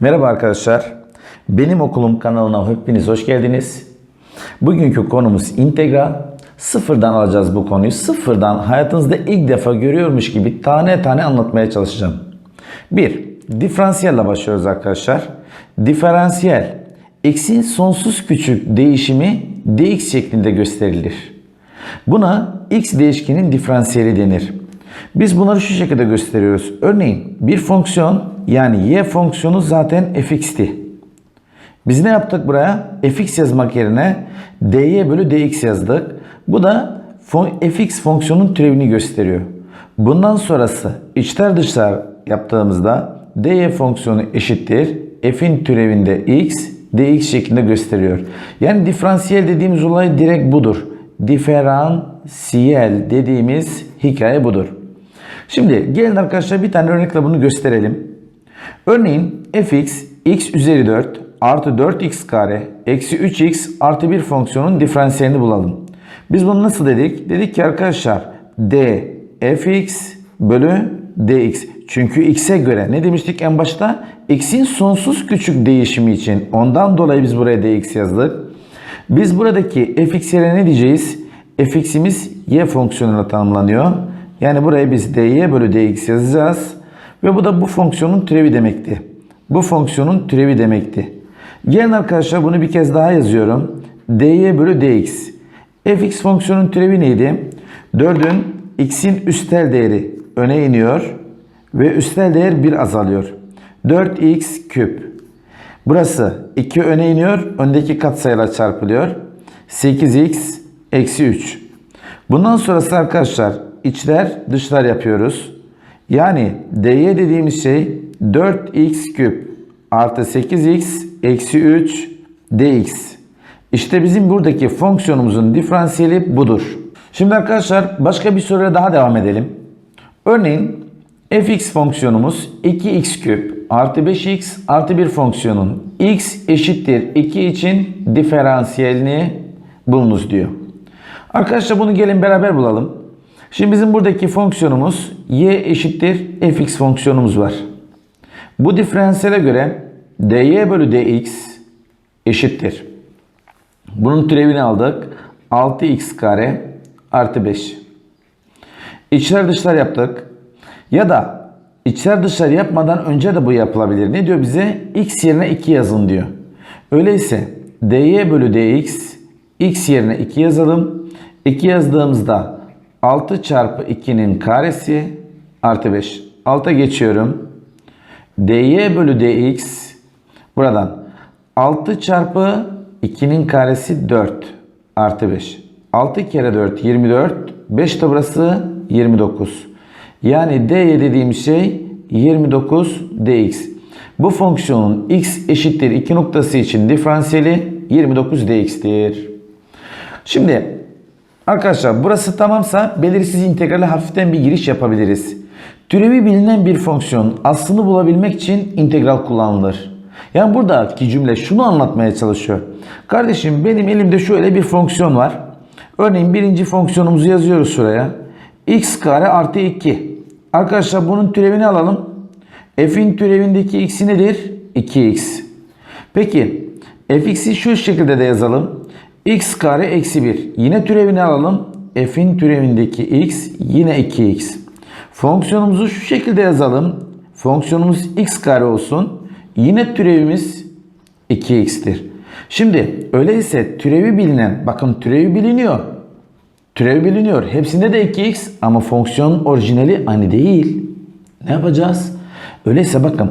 Merhaba arkadaşlar. Benim okulum kanalına hepiniz hoş geldiniz. Bugünkü konumuz integral. Sıfırdan alacağız bu konuyu. Sıfırdan hayatınızda ilk defa görüyormuş gibi tane tane anlatmaya çalışacağım. 1. Diferansiyelle başlıyoruz arkadaşlar. Diferansiyel x'in sonsuz küçük değişimi dx şeklinde gösterilir. Buna x değişkenin diferansiyeli denir. Biz bunları şu şekilde gösteriyoruz. Örneğin bir fonksiyon yani y fonksiyonu zaten fx'ti. Biz ne yaptık buraya? fx yazmak yerine dy bölü dx yazdık. Bu da fx fonksiyonun türevini gösteriyor. Bundan sonrası içler dışlar yaptığımızda dy fonksiyonu eşittir. f'in türevinde x dx şeklinde gösteriyor. Yani diferansiyel dediğimiz olay direkt budur. Diferansiyel dediğimiz hikaye budur. Şimdi gelin arkadaşlar bir tane örnekle bunu gösterelim. Örneğin fx x üzeri 4 artı 4x kare eksi 3x artı 1 fonksiyonun diferansiyelini bulalım. Biz bunu nasıl dedik? Dedik ki arkadaşlar d fx bölü dx. Çünkü x'e göre ne demiştik en başta? x'in sonsuz küçük değişimi için. Ondan dolayı biz buraya dx yazdık. Biz buradaki fx'lere ne diyeceğiz? fx'imiz y fonksiyonuna tanımlanıyor. Yani buraya biz dy bölü dx yazacağız. Ve bu da bu fonksiyonun türevi demekti. Bu fonksiyonun türevi demekti. Gelin arkadaşlar bunu bir kez daha yazıyorum. dy bölü dx. fx fonksiyonun türevi neydi? 4'ün x'in üstel değeri öne iniyor ve üstel değer 1 azalıyor. 4x küp. Burası 2 öne iniyor. Öndeki katsayılar çarpılıyor. 8x eksi 3. Bundan sonrası arkadaşlar içler dışlar yapıyoruz. Yani dy dediğimiz şey 4x küp artı 8x eksi 3 dx. İşte bizim buradaki fonksiyonumuzun diferansiyeli budur. Şimdi arkadaşlar başka bir soruya daha devam edelim. Örneğin fx fonksiyonumuz 2x küp artı 5x artı 1 fonksiyonun x eşittir 2 için diferansiyelini bulunuz diyor. Arkadaşlar bunu gelin beraber bulalım. Şimdi bizim buradaki fonksiyonumuz y eşittir fx fonksiyonumuz var. Bu diferansiyele göre dy bölü dx eşittir. Bunun türevini aldık. 6x kare artı 5. İçler dışlar yaptık. Ya da içler dışlar yapmadan önce de bu yapılabilir. Ne diyor bize? x yerine 2 yazın diyor. Öyleyse dy bölü dx x yerine 2 yazalım. 2 yazdığımızda 6 çarpı 2'nin karesi artı 5. Alta geçiyorum. dy bölü dx buradan 6 çarpı 2'nin karesi 4 artı 5. 6 kere 4 24. 5 de burası 29. Yani dy dediğim şey 29 dx. Bu fonksiyonun x eşittir 2 noktası için diferansiyeli 29 dx'tir. Şimdi arkadaşlar burası tamamsa belirsiz integrale hafiften bir giriş yapabiliriz. Türevi bilinen bir fonksiyon aslını bulabilmek için integral kullanılır. Yani buradaki cümle şunu anlatmaya çalışıyor. Kardeşim benim elimde şöyle bir fonksiyon var. Örneğin birinci fonksiyonumuzu yazıyoruz şuraya. x kare artı 2. Arkadaşlar bunun türevini alalım. f'in türevindeki x'i nedir? 2x. Peki fx'i şu şekilde de yazalım. X kare eksi 1. Yine türevini alalım. f'in türevindeki x yine 2x. Fonksiyonumuzu şu şekilde yazalım. Fonksiyonumuz x kare olsun. Yine türevimiz 2x'tir. Şimdi öyleyse türevi bilinen, bakın türevi biliniyor. Türevi biliniyor. Hepsinde de 2x ama fonksiyon orijinali aynı değil. Ne yapacağız? Öyleyse bakın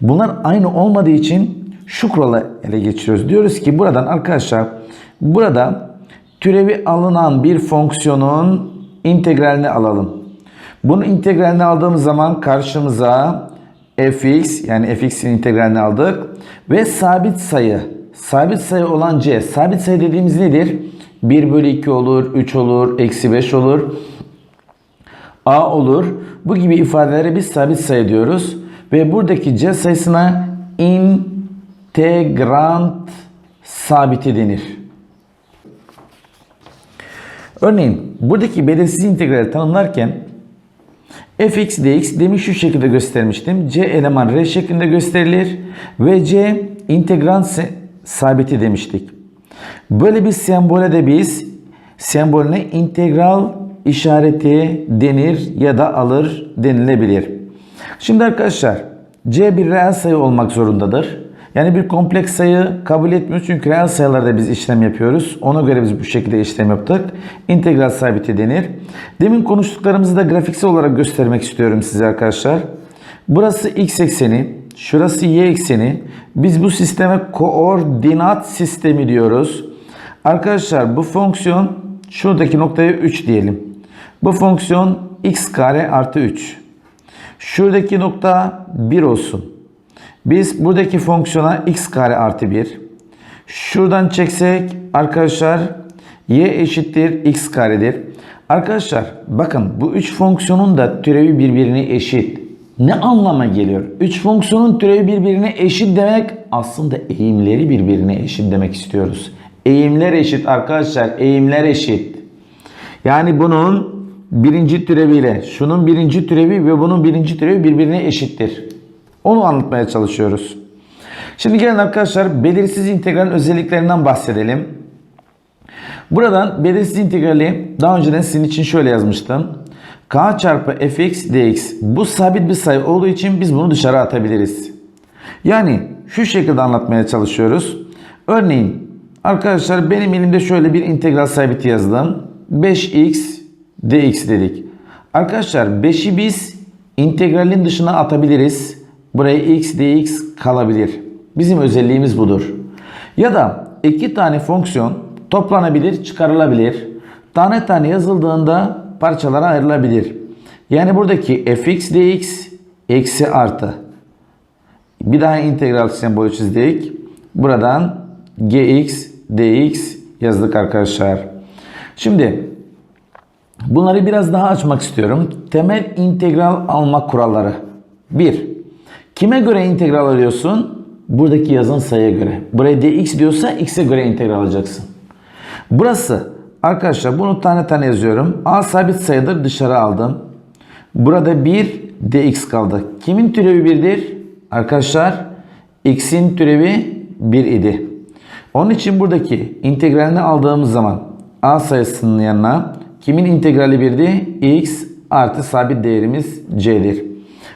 bunlar aynı olmadığı için şu kurala ele geçiriyoruz. Diyoruz ki buradan arkadaşlar burada türevi alınan bir fonksiyonun integralini alalım. Bunun integralini aldığımız zaman karşımıza fx yani fx'in integralini aldık ve sabit sayı sabit sayı olan c sabit sayı dediğimiz nedir? 1 bölü 2 olur, 3 olur, eksi 5 olur, a olur. Bu gibi ifadelere biz sabit sayı diyoruz. Ve buradaki c sayısına integrant sabiti denir. Örneğin buradaki belirsiz integrali tanımlarken fx dx demin şu şekilde göstermiştim. c eleman r şeklinde gösterilir ve c integral se- sabiti demiştik. Böyle bir sembole de biz sembolüne integral işareti denir ya da alır denilebilir. Şimdi arkadaşlar c bir reel sayı olmak zorundadır. Yani bir kompleks sayı kabul etmiyoruz çünkü reel sayılarda biz işlem yapıyoruz. Ona göre biz bu şekilde işlem yaptık. İntegral sabiti denir. Demin konuştuklarımızı da grafiksel olarak göstermek istiyorum size arkadaşlar. Burası x ekseni, şurası y ekseni. Biz bu sisteme koordinat sistemi diyoruz. Arkadaşlar bu fonksiyon şuradaki noktaya 3 diyelim. Bu fonksiyon x kare artı 3. Şuradaki nokta 1 olsun. Biz buradaki fonksiyona x kare artı 1. Şuradan çeksek arkadaşlar y eşittir x karedir. Arkadaşlar bakın bu 3 fonksiyonun da türevi birbirine eşit. Ne anlama geliyor? 3 fonksiyonun türevi birbirine eşit demek aslında eğimleri birbirine eşit demek istiyoruz. Eğimler eşit arkadaşlar. Eğimler eşit. Yani bunun birinci türeviyle şunun birinci türevi ve bunun birinci türevi birbirine eşittir. Onu anlatmaya çalışıyoruz. Şimdi gelin arkadaşlar belirsiz integralin özelliklerinden bahsedelim. Buradan belirsiz integrali daha önceden sizin için şöyle yazmıştım. k çarpı fx dx bu sabit bir sayı olduğu için biz bunu dışarı atabiliriz. Yani şu şekilde anlatmaya çalışıyoruz. Örneğin arkadaşlar benim elimde şöyle bir integral sabiti yazdım. 5x dx dedik. Arkadaşlar 5'i biz integralin dışına atabiliriz. Buraya x dx kalabilir. Bizim özelliğimiz budur. Ya da iki tane fonksiyon toplanabilir, çıkarılabilir. Tane tane yazıldığında parçalara ayrılabilir. Yani buradaki fx dx eksi artı. Bir daha integral sembolü çizdik. Buradan gx dx yazdık arkadaşlar. Şimdi bunları biraz daha açmak istiyorum. Temel integral alma kuralları. 1. Kime göre integral alıyorsun? Buradaki yazan sayıya göre. Buraya dx diyorsa x'e göre integral alacaksın. Burası arkadaşlar bunu tane tane yazıyorum. A sabit sayıdır dışarı aldım. Burada 1 dx kaldı. Kimin türevi 1'dir? Arkadaşlar x'in türevi 1 idi. Onun için buradaki integralini aldığımız zaman a sayısının yanına kimin integrali 1'di? x artı sabit değerimiz c'dir.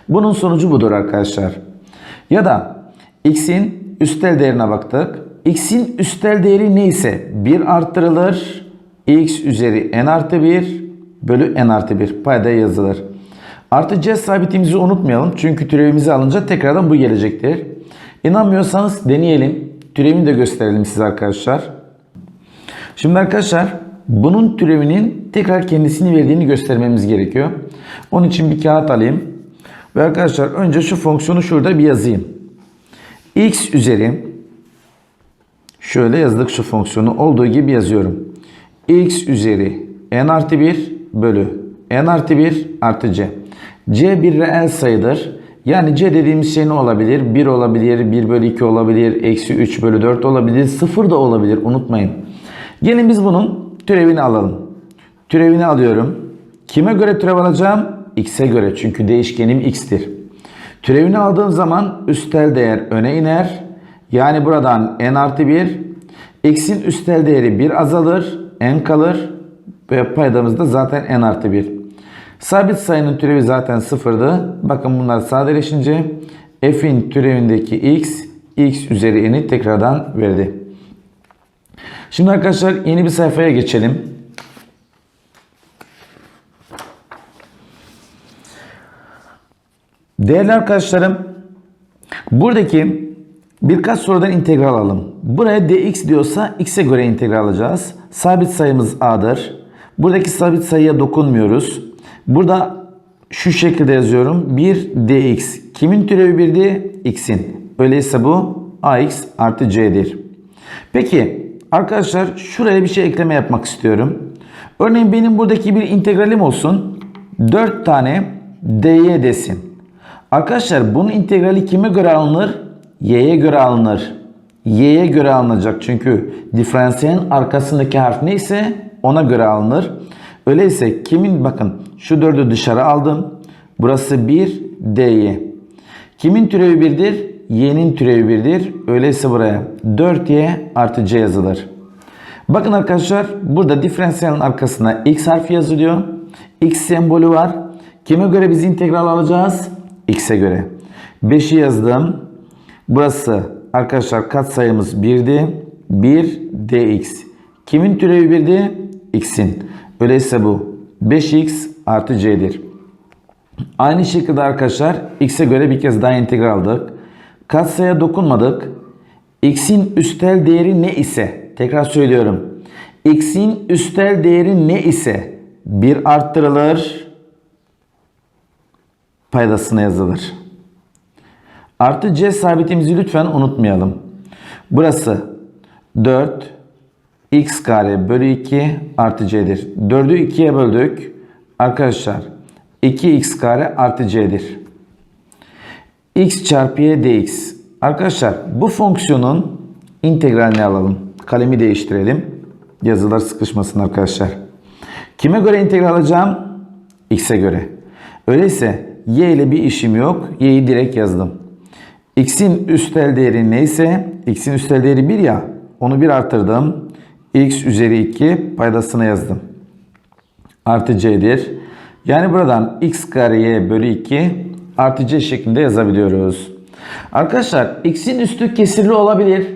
Bunun sonucu budur arkadaşlar. Ya da x'in üstel değerine baktık. x'in üstel değeri neyse 1 arttırılır. x üzeri n artı 1 bölü n artı 1 payda yazılır. Artı c sabitimizi unutmayalım. Çünkü türevimizi alınca tekrardan bu gelecektir. İnanmıyorsanız deneyelim. Türevini de gösterelim size arkadaşlar. Şimdi arkadaşlar bunun türevinin tekrar kendisini verdiğini göstermemiz gerekiyor. Onun için bir kağıt alayım. Ve arkadaşlar önce şu fonksiyonu şurada bir yazayım. x üzeri şöyle yazdık şu fonksiyonu olduğu gibi yazıyorum. x üzeri n artı 1 bölü n artı 1 artı c. c bir reel sayıdır. Yani c dediğimiz şey ne olabilir? 1 olabilir, 1 bölü 2 olabilir, eksi 3 bölü 4 olabilir, 0 da olabilir unutmayın. Gelin biz bunun türevini alalım. Türevini alıyorum. Kime göre türev alacağım? X'e göre çünkü değişkenim x'tir. Türevini aldığım zaman üstel değer öne iner. Yani buradan n artı 1. X'in üstel değeri 1 azalır. n kalır. Ve paydamız da zaten n artı 1. Sabit sayının türevi zaten sıfırdı. Bakın bunlar sadeleşince f'in türevindeki x, x üzeri n'i tekrardan verdi. Şimdi arkadaşlar yeni bir sayfaya geçelim. Değerli arkadaşlarım, buradaki birkaç sorudan integral alalım. Buraya dx diyorsa x'e göre integral alacağız. Sabit sayımız a'dır. Buradaki sabit sayıya dokunmuyoruz. Burada şu şekilde yazıyorum. 1 dx. Kimin türevi 1'di? x'in. Öyleyse bu ax artı c'dir. Peki arkadaşlar şuraya bir şey ekleme yapmak istiyorum. Örneğin benim buradaki bir integralim olsun. 4 tane dy desin. Arkadaşlar bunun integrali kime göre alınır? Y'ye göre alınır. Y'ye göre alınacak çünkü diferansiyelin arkasındaki harf neyse ona göre alınır. Öyleyse kimin bakın şu 4'ü dışarı aldım. Burası 1 dy. Kimin türevi 1'dir? Y'nin türevi 1'dir. Öyleyse buraya 4y artı c yazılır. Bakın arkadaşlar burada diferansiyelin arkasına x harfi yazılıyor. X sembolü var. Kime göre biz integral alacağız? X'e göre. 5'i yazdım. Burası arkadaşlar katsayımız 1'di. 1 dx. Kimin türevi 1'di? X'in. Öyleyse bu 5x artı c'dir. Aynı şekilde arkadaşlar x'e göre bir kez daha integral aldık. Katsayıya dokunmadık. x'in üstel değeri ne ise tekrar söylüyorum. x'in üstel değeri ne ise 1 arttırılır paydasına yazılır. Artı c sabitimizi lütfen unutmayalım. Burası 4 x kare bölü 2 artı c'dir. 4'ü 2'ye böldük. Arkadaşlar 2x kare artı c'dir. x çarpı y dx. Arkadaşlar bu fonksiyonun integralini alalım. Kalemi değiştirelim. Yazılar sıkışmasın arkadaşlar. Kime göre integral alacağım? x'e göre. Öyleyse y ile bir işim yok. y'yi direkt yazdım. x'in üstel değeri neyse x'in üstel değeri 1 ya onu 1 arttırdım. x üzeri 2 paydasına yazdım. Artı c'dir. Yani buradan x kare y bölü 2 artı c şeklinde yazabiliyoruz. Arkadaşlar x'in üstü kesirli olabilir.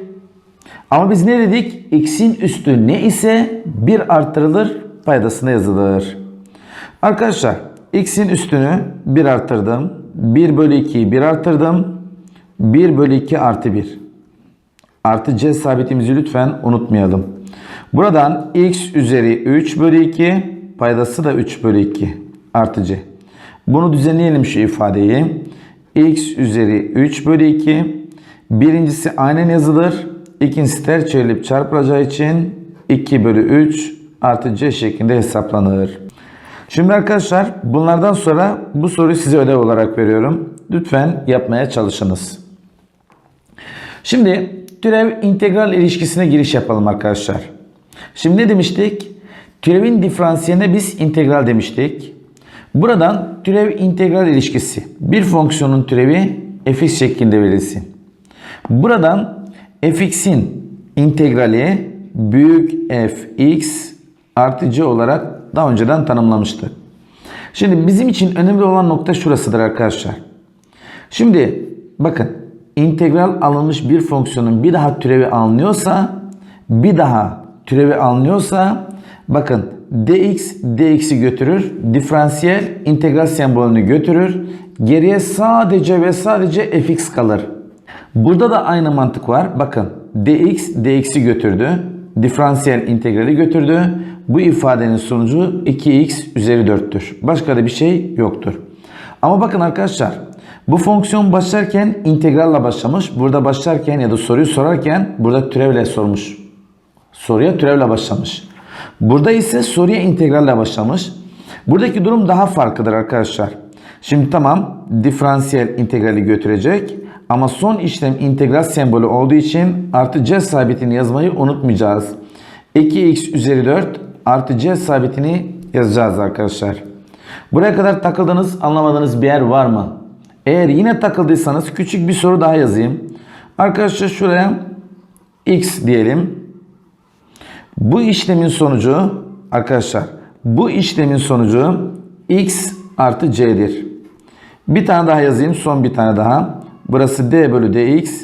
Ama biz ne dedik? x'in üstü ne ise 1 arttırılır paydasına yazılır. Arkadaşlar x'in üstünü 1 arttırdım. 1 bölü 2'yi 1 arttırdım. 1 bölü 2 artı 1. Artı c sabitimizi lütfen unutmayalım. Buradan x üzeri 3 bölü 2 paydası da 3 bölü 2 artı c. Bunu düzenleyelim şu ifadeyi. x üzeri 3 bölü 2. Birincisi aynen yazılır. İkincisi ters çevrilip çarpılacağı için 2 bölü 3 artı c şeklinde hesaplanır. Şimdi arkadaşlar bunlardan sonra bu soruyu size ödev olarak veriyorum. Lütfen yapmaya çalışınız. Şimdi türev integral ilişkisine giriş yapalım arkadaşlar. Şimdi ne demiştik? Türevin diferansiyeline biz integral demiştik. Buradan türev integral ilişkisi. Bir fonksiyonun türevi fx şeklinde verilsin. Buradan fx'in integrali büyük fx artı c olarak daha önceden tanımlamıştık. Şimdi bizim için önemli olan nokta şurasıdır arkadaşlar. Şimdi bakın integral alınmış bir fonksiyonun bir daha türevi alınıyorsa bir daha türevi alınıyorsa bakın dx dx'i götürür. Diferansiyel integral sembolünü götürür. Geriye sadece ve sadece fx kalır. Burada da aynı mantık var. Bakın dx dx'i götürdü. Diferansiyel integrali götürdü. Bu ifadenin sonucu 2x üzeri 4'tür. Başka da bir şey yoktur. Ama bakın arkadaşlar bu fonksiyon başlarken integralla başlamış. Burada başlarken ya da soruyu sorarken burada türevle sormuş. Soruya türevle başlamış. Burada ise soruya integralle başlamış. Buradaki durum daha farklıdır arkadaşlar. Şimdi tamam diferansiyel integrali götürecek. Ama son işlem integral sembolü olduğu için artı c sabitini yazmayı unutmayacağız. 2x üzeri 4 artı c sabitini yazacağız arkadaşlar. Buraya kadar takıldığınız anlamadığınız bir yer var mı? Eğer yine takıldıysanız küçük bir soru daha yazayım. Arkadaşlar şuraya x diyelim. Bu işlemin sonucu arkadaşlar bu işlemin sonucu x artı c'dir. Bir tane daha yazayım. Son bir tane daha. Burası d bölü dx.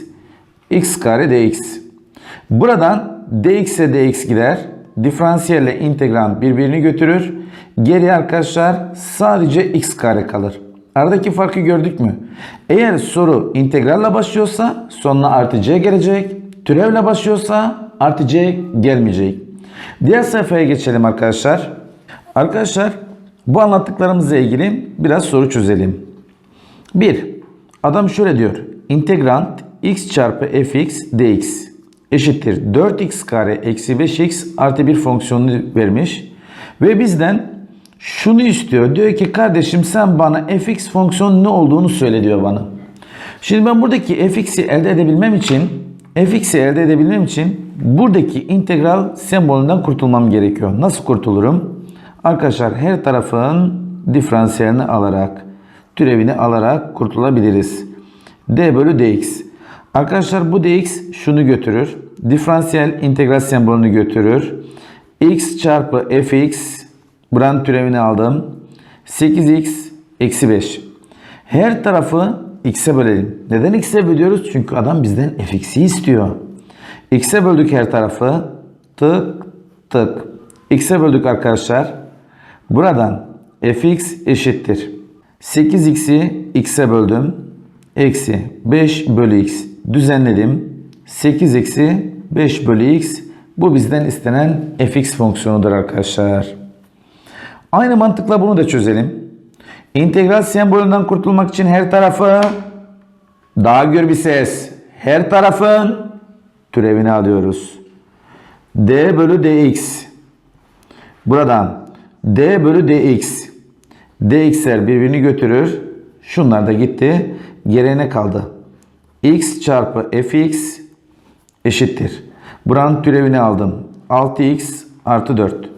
x kare dx. Buradan dx'e dx gider. Diferansiyelle integral birbirini götürür. Geriye arkadaşlar sadece x kare kalır. Aradaki farkı gördük mü? Eğer soru integralle başlıyorsa sonuna artı c gelecek. Türevle başlıyorsa artı c gelmeyecek. Diğer sayfaya geçelim arkadaşlar. Arkadaşlar bu anlattıklarımızla ilgili biraz soru çözelim. 1. Adam şöyle diyor. İntegrant x çarpı fx dx eşittir 4x kare eksi 5x artı bir fonksiyonunu vermiş. Ve bizden şunu istiyor. Diyor ki kardeşim sen bana fx fonksiyonun ne olduğunu söyle diyor bana. Şimdi ben buradaki fx'i elde edebilmem için fx'i elde edebilmem için buradaki integral sembolünden kurtulmam gerekiyor. Nasıl kurtulurum? Arkadaşlar her tarafın diferansiyelini alarak türevini alarak kurtulabiliriz. d bölü dx. Arkadaşlar bu dx şunu götürür. Diferansiyel integral sembolünü götürür. x çarpı fx buranın türevini aldım. 8x eksi 5. Her tarafı x'e bölelim. Neden x'e bölüyoruz? Çünkü adam bizden fx'i istiyor. x'e böldük her tarafı. Tık tık. x'e böldük arkadaşlar. Buradan fx eşittir. 8x'i x'e böldüm. Eksi 5 bölü x. Düzenledim. 8 eksi 5 bölü x. Bu bizden istenen fx fonksiyonudur arkadaşlar. Aynı mantıkla bunu da çözelim. İntegral sembolünden kurtulmak için her tarafı daha gür bir ses. Her tarafın türevini alıyoruz. d bölü dx. Buradan d bölü dx. dx'ler birbirini götürür. Şunlar da gitti. Geriye ne kaldı? X çarpı fx eşittir. Buranın türevini aldım. 6x artı 4.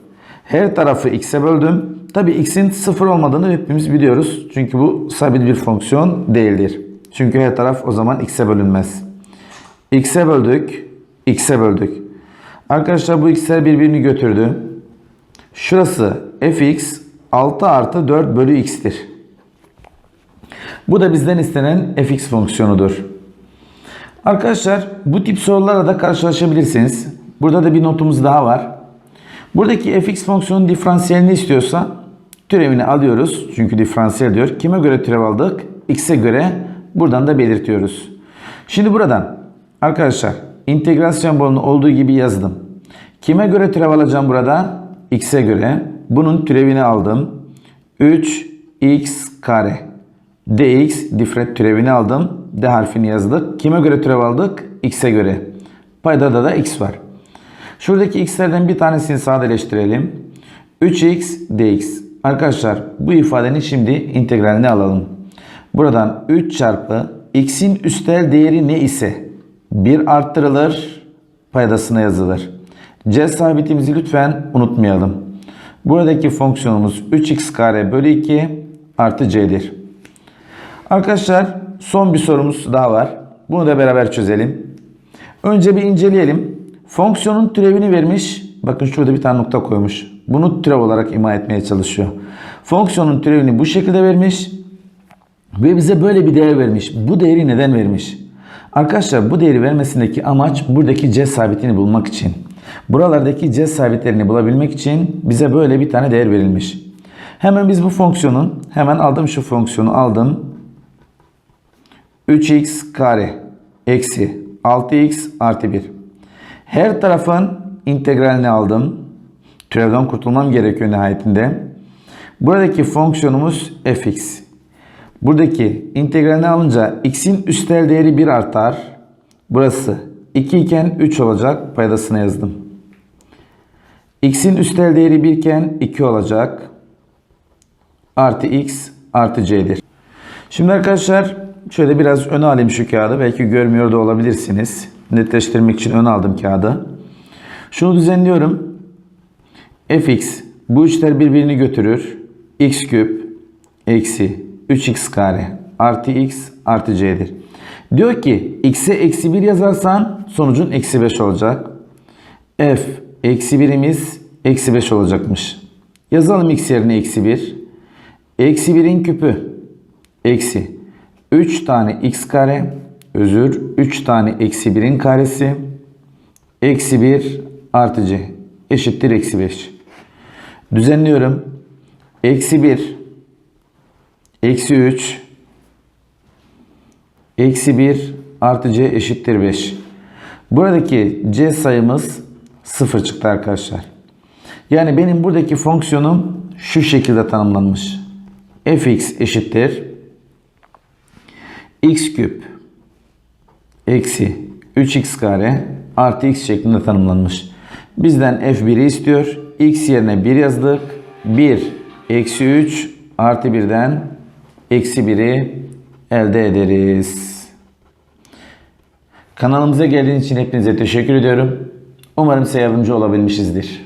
Her tarafı x'e böldüm. Tabi x'in sıfır olmadığını hepimiz biliyoruz. Çünkü bu sabit bir fonksiyon değildir. Çünkü her taraf o zaman x'e bölünmez. x'e böldük. x'e böldük. Arkadaşlar bu x'ler birbirini götürdü. Şurası fx 6 artı 4 bölü x'tir. Bu da bizden istenen fx fonksiyonudur. Arkadaşlar bu tip sorularla da karşılaşabilirsiniz. Burada da bir notumuz daha var. Buradaki fx fonksiyonun diferansiyelini istiyorsa türevini alıyoruz. Çünkü diferansiyel diyor. Kime göre türev aldık? x'e göre buradan da belirtiyoruz. Şimdi buradan arkadaşlar integral sembolünü olduğu gibi yazdım. Kime göre türev alacağım burada? x'e göre. Bunun türevini aldım. 3x kare dx difret türevini aldım. D harfini yazdık. Kime göre türev aldık? X'e göre. Paydada da x var. Şuradaki x'lerden bir tanesini sadeleştirelim. 3x dx. Arkadaşlar bu ifadenin şimdi integralini alalım. Buradan 3 çarpı x'in üstel değeri ne ise 1 arttırılır paydasına yazılır. C sabitimizi lütfen unutmayalım. Buradaki fonksiyonumuz 3x kare bölü 2 artı c'dir. Arkadaşlar son bir sorumuz daha var. Bunu da beraber çözelim. Önce bir inceleyelim. Fonksiyonun türevini vermiş. Bakın şurada bir tane nokta koymuş. Bunu türev olarak ima etmeye çalışıyor. Fonksiyonun türevini bu şekilde vermiş. Ve bize böyle bir değer vermiş. Bu değeri neden vermiş? Arkadaşlar bu değeri vermesindeki amaç buradaki c sabitini bulmak için. Buralardaki c sabitlerini bulabilmek için bize böyle bir tane değer verilmiş. Hemen biz bu fonksiyonun hemen aldım şu fonksiyonu aldım. 3x kare eksi 6x artı 1. Her tarafın integralini aldım. Türevden kurtulmam gerekiyor nihayetinde. Buradaki fonksiyonumuz fx. Buradaki integralini alınca x'in üstel değeri 1 artar. Burası 2 iken 3 olacak. Paydasına yazdım. x'in üstel değeri 1 iken 2 olacak. Artı x artı c'dir. Şimdi arkadaşlar şöyle biraz öne alayım şu kağıdı. Belki görmüyor da olabilirsiniz. Netleştirmek için öne aldım kağıdı. Şunu düzenliyorum. fx bu üçler birbirini götürür. x küp eksi 3x kare artı x artı c'dir. Diyor ki x'e eksi 1 yazarsan sonucun eksi 5 olacak. f eksi 1'imiz eksi 5 olacakmış. Yazalım x yerine eksi 1. Eksi 1'in küpü eksi 3 tane x kare özür 3 tane eksi 1'in karesi eksi 1 artı c eşittir eksi 5. Düzenliyorum. Eksi 1 eksi 3 eksi 1 artı c eşittir 5. Buradaki c sayımız 0 çıktı arkadaşlar. Yani benim buradaki fonksiyonum şu şekilde tanımlanmış. fx eşittir x küp eksi 3x kare artı x şeklinde tanımlanmış. Bizden f1'i istiyor. x yerine 1 yazdık. 1 eksi 3 artı 1'den eksi 1'i elde ederiz. Kanalımıza geldiğiniz için hepinize teşekkür ediyorum. Umarım size yardımcı olabilmişizdir.